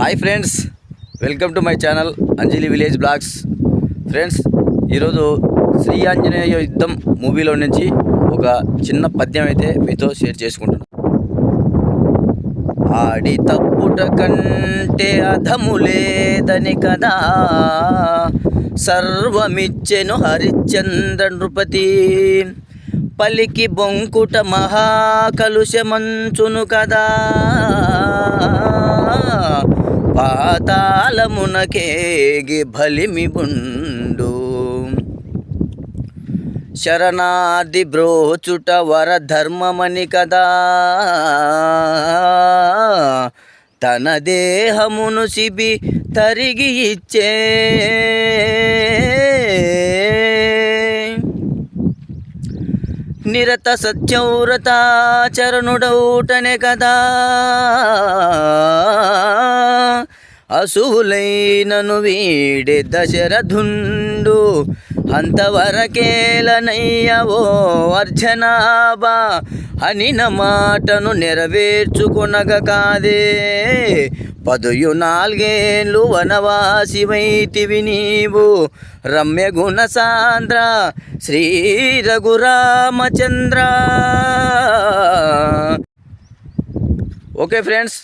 Hi friends welcome to my channel Anjali village vlogs friends ఈరోజు శ్రీ ఆంజనేయ యుద్ధం మూవీలో నుంచి ఒక చిన్న పద్యం అయితే మీతో షేర్ చేసుకుంటున్నాను ఆడి తప్పుట కంటే అధము లేదని కదా. సర్వమిచ్చెను హరిశ్చంద్ర నృపతి. పలికి బొంకుట మహాకలుషమంచును కదా. పాతాళమునకేగి బలిమిబుండు శరణాది బ్రోచుట వర ధర్మమని కదా. తన దేహమును సిబి తరిగి ఇచ్చే నిరత సత్యవ్రతాచరణుడౌటనే కదా. అసువులైనను వీడి దశరథుండు. అంతవరకేలనయ్యవో అర్జనాభా అనిన మాటను నెరవేర్చుకొనగ కాదే. పదుయు నాలుగేళ్ళు వనవాసివైతివి నీవు. రమ్య గుణ సాంద్ర శ్రీ రఘురామచంద్ర. ఓకే ఫ్రెండ్స్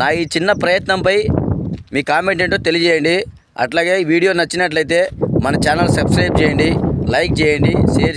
నా ఈ చిన్న ప్రయత్నంపై మీ కామెంట్ ఏంటో తెలియజేయండి. అట్లాగే వీడియో నచ్చినట్లయితే మన ఛానల్ సబ్స్క్రైబ్ చేయండి లైక్ చేయండి షేర్